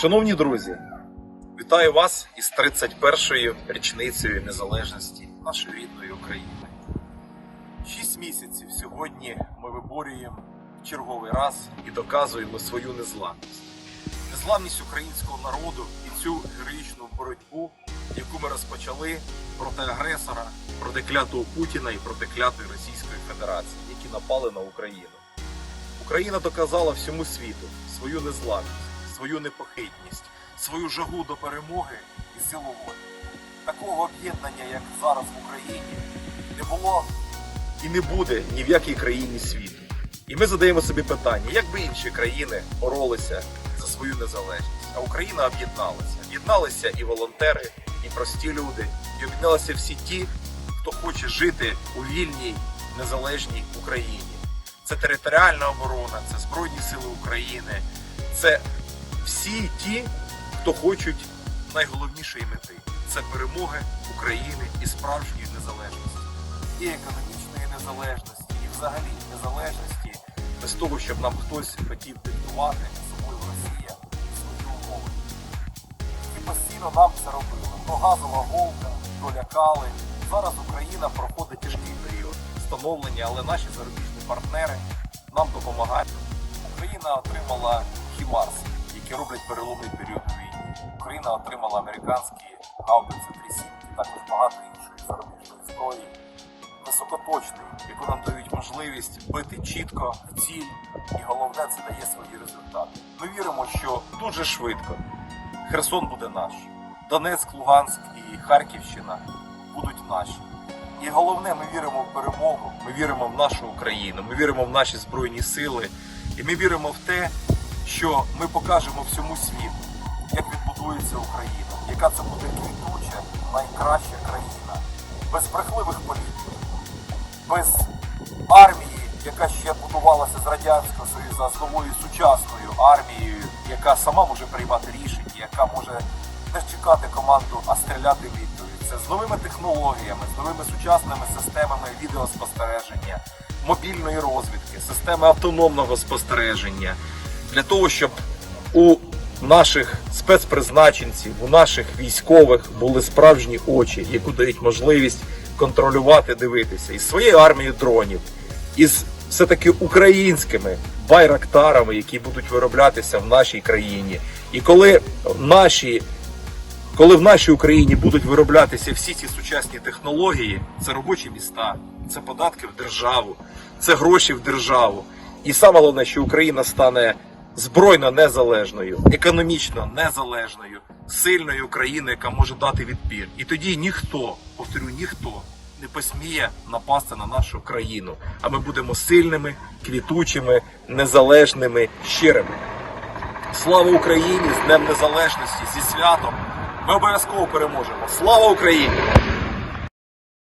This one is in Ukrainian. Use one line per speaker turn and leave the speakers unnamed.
Шановні друзі, вітаю вас із 31-ю річницею незалежності нашої рідної України. Шість місяців сьогодні ми виборюємо в черговий раз і доказуємо свою незламність. Незламність українського народу і цю героїчну боротьбу, яку ми розпочали проти агресора, проти клятого Путіна і проти клятої Російської Федерації, які напали на Україну. Україна доказала всьому світу свою незламність, свою непохитність, свою жагу до перемоги і силу волі. Такого об'єднання, як зараз в Україні, не було і не буде ні в якій країні світу. І ми задаємо собі питання, як би інші країни боролися за свою незалежність. А Україна об'єдналася. Об'єдналися і волонтери, і прості люди, і об'єдналися всі ті, хто хоче жити у вільній незалежній Україні. Це територіальна оборона, це Збройні Сили України, це всі ті, хто хочуть найголовнішої мети це перемоги України і справжньої незалежності, і економічної незалежності, і взагалі незалежності без того, щоб нам хтось хотів диктувати, особливо Росія, свої умови. І постійно нам це робили. То газова голка, то лякали. Зараз Україна проходить тяжкий період становлення, але наші зарубіжні партнери нам допомагають. Україна отримала хімарс, які роблять переломний період у війні. Україна отримала американські гаубиці 37 і також багато іншої зарубіжної зброї. Високоточний, яку нам дають можливість бити чітко в ціль, і головне це дає свої результати. Ми віримо, що дуже швидко Херсон буде наш, Донецьк, Луганськ і Харківщина будуть наші. І головне, ми віримо в перемогу, ми віримо в нашу Україну, ми віримо в наші збройні сили, і ми віримо в те, що ми покажемо всьому світу, як відбудується Україна, яка це буде квітуча, найкраща країна, без брехливих політиків, без армії, яка ще будувалася з радянського союзу, з новою сучасною армією, яка сама може приймати рішення, яка може не чекати команду, а стріляти відповідь. Це з новими технологіями, з новими сучасними системами відеоспостереження, мобільної розвідки, системи автономного спостереження для того, щоб у наших спецпризначенців, у наших військових були справжні очі, які дають можливість контролювати, дивитися із своєю армією дронів, із все-таки українськими байрактарами, які будуть вироблятися в нашій країні. І коли наші коли в нашій Україні будуть вироблятися всі ці сучасні технології, це робочі міста, це податки в державу, це гроші в державу. І саме головне, що Україна стане збройно незалежною, економічно незалежною, сильною країною, яка може дати відпір. І тоді ніхто, повторю, ніхто не посміє напасти на нашу країну. А ми будемо сильними, квітучими, незалежними, щирими. Слава Україні з Днем Незалежності, зі святом! Ми обов'язково переможемо. Слава Україні!